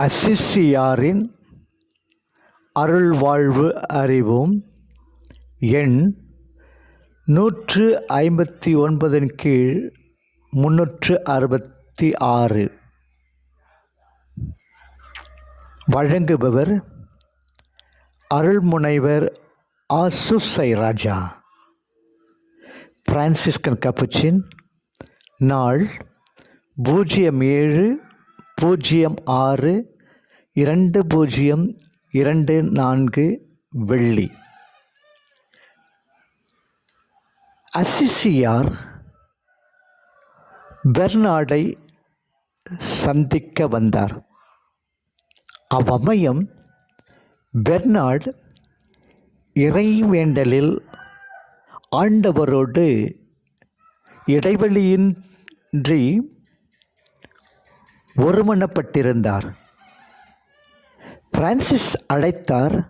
அசிஷியாரின் அருள்வாழ்வு அறிவும் எண் நூற்று ஐம்பத்தி ஒன்பதின் கீழ் முன்னூற்று அறுபத்தி ஆறு. வழங்குபவர் அருள்முனைவர் ஆசுசை ராஜா. பிரான்சிஸ்கன் கப்புச்சின் நாள் பூஜ்ஜியம் ஏழு பூஜ்ஜியம் ஆறு இரண்டு பூஜ்ஜியம் இரண்டு நான்கு வெள்ளி. அசிசியார் பெர்னாடை சந்திக்க வந்தார். அவ்வமயம் பெர்னாட் இறைவேண்டலில் ஆண்டவரோடு இடைவெளியின்றி ஒருமனப்பட்டிருந்தார். பிரான்சிஸ் அழைத்தார்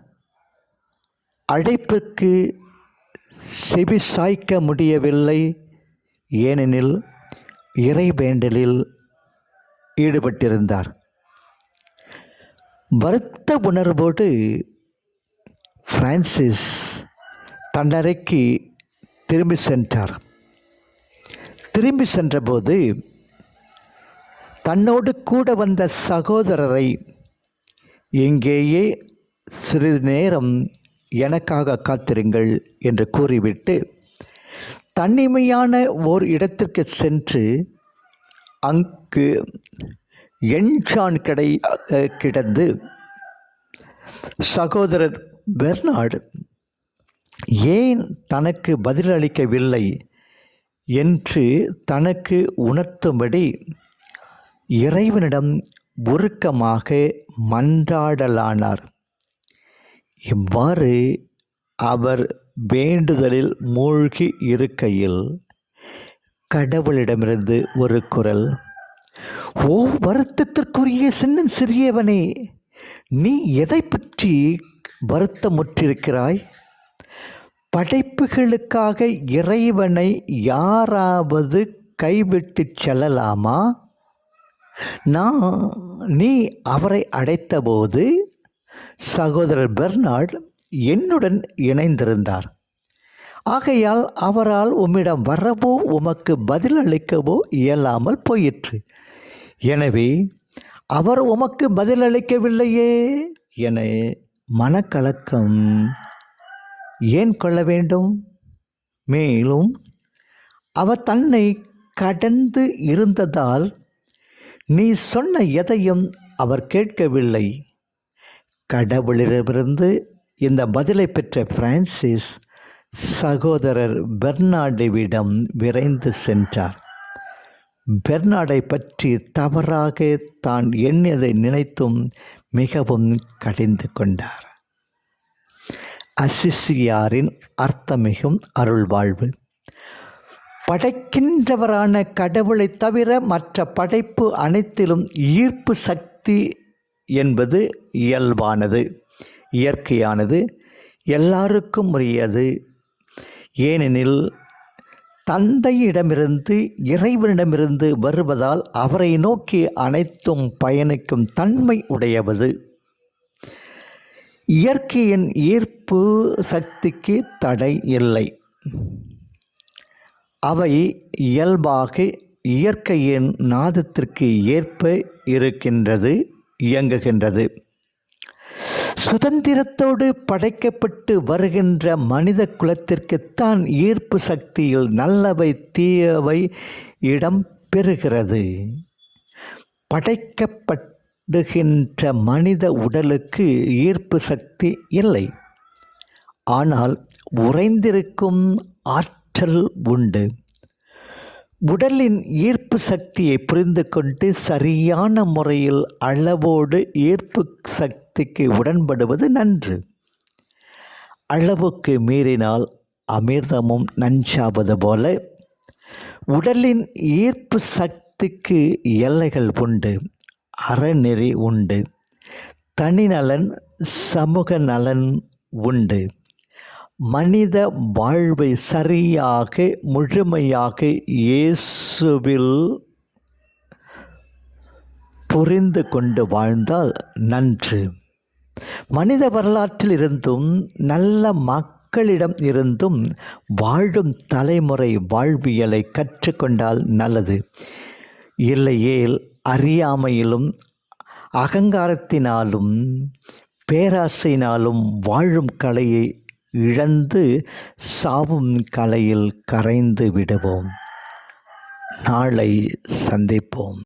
அழைப்புக்கு செவி சாய்க்க முடியவில்லை. ஏனெனில் இறைவேண்டலில் ஈடுபட்டிருந்தார். வருத்த உணர்வோடு பிரான்சிஸ் தன்னறைக்கு திரும்பி சென்றார். திரும்பி சென்றபோது தன்னோடு கூட வந்த சகோதரரை இங்கேயே சிறிது நேரம் எனக்காக காத்திருங்கள் என்று கூறிவிட்டு தனிமையான ஓர் இடத்திற்கு சென்று அங்கு எண்சான் கடை கிடந்து சகோதரர் பெர்னாடு ஏன் தனக்கு பதிலளிக்கவில்லை? என்று தனக்கு உணர்த்தும்படி இறைவனிடம் உருக்கமாக மன்றாடலானார். இவ்வாறு அவர் வேண்டுதலில் மூழ்கி இருக்கையில் கடவுளிடமிருந்து ஒரு குரல் ஓ வருத்தத்திற்குரிய சின்னம் சிறியவனே நீ எதை பற்றி வருத்தமுற்றிருக்கிறாய்? படைப்புகளுக்காக இறைவனை யாராவது கைவிட்டு செல்லலாமா? நான் நீ அவரை அடைத்தபோது சகோதரர் பெர்னார்ட் என்னுடன் இணைந்திருந்தார். ஆகையால் அவரால் உம்மிடம் வரவோ உமக்கு பதிலளிக்கவோ இயலாமல் போயிற்று. எனவே அவர் உமக்கு பதிலளிக்கவில்லையே என மனக்கலக்கம். ஏன் கொள்ள வேண்டும்? மேலும் அவர் தன்னை கடந்து இருந்ததால் நீ சொன்ன எதையும் அவர் கேட்கவில்லை. கடவுளிடமிருந்து இந்த பதிலை பெற்ற பிரான்சிஸ் சகோதரர் பெர்னாடுவிடம் விரைந்து சென்றார். பெர்னாடை பற்றி தவறாக தான் எண்ணியதை நினைத்தும் மிகவும் கடிந்து கொண்டார். அசிசியாரின் அர்த்தமிகும் அருள்வாழ்வு. படைக்கின்றவரான கடவுளை தவிர மற்ற படைப்பு அனைத்திலும் ஈர்ப்பு சக்தி என்பது இயல்பானது இயற்கையானது எல்லாருக்கும் உரியது. ஏனெனில் தந்தையிடமிருந்து இறைவனிடமிருந்து வருவதால் அவரை நோக்கி அனைத்தும் பயணிக்கும் தன்மை உடையவது இயற்கையின் ஈர்ப்பு சக்திக்கு தடை இல்லை. அவை இயல்பாக இயற்கையின் நாதத்திற்கு ஏற்ப இருக்கின்றது இயங்குகின்றது. சுதந்திரத்தோடு படைக்கப்பட்டு வருகின்ற மனித குலத்திற்குத்தான் ஈர்ப்பு சக்தியில் நல்லவை தீயவை இடம் பெறுகிறது. படைக்கப்படுகின்ற மனித உடலுக்கு ஈர்ப்பு சக்தி இல்லை. ஆனால் உறைந்திருக்கும் ஆற்றல் உண்டு. உடலின் ஈர்ப்பு சக்தியை புரிந்து கொண்டு சரியான முறையில் அளவோடு ஈர்ப்பு சக்திக்கு உடன்படுவது நன்று. அளவுக்கு மீறினால் அமிர்தமும் நஞ்சாவது போல. உடலின் ஈர்ப்பு சக்திக்கு எல்லைகள் உண்டு அறநெறி உண்டு. தனிநலன் சமூக நலன் உண்டு. மனித வாழ்வை சரியாக முழுமையாக இயேசுவில் புரிந்து கொண்டு வாழ்ந்தால் நன்று. மனித வரலாற்றில் இருந்தும் நல்ல மக்களிடம் இருந்தும் வாழும் தலைமுறை வாழ்வியலை கற்றுக்கொண்டால் நல்லது. இல்லையேல் அறியாமையிலும் அகங்காரத்தினாலும் பேராசையினாலும் வாழும் கலையை இழந்து சாவும் கலையில் கரைந்து விடுவோம். நாளை சந்திப்போம்.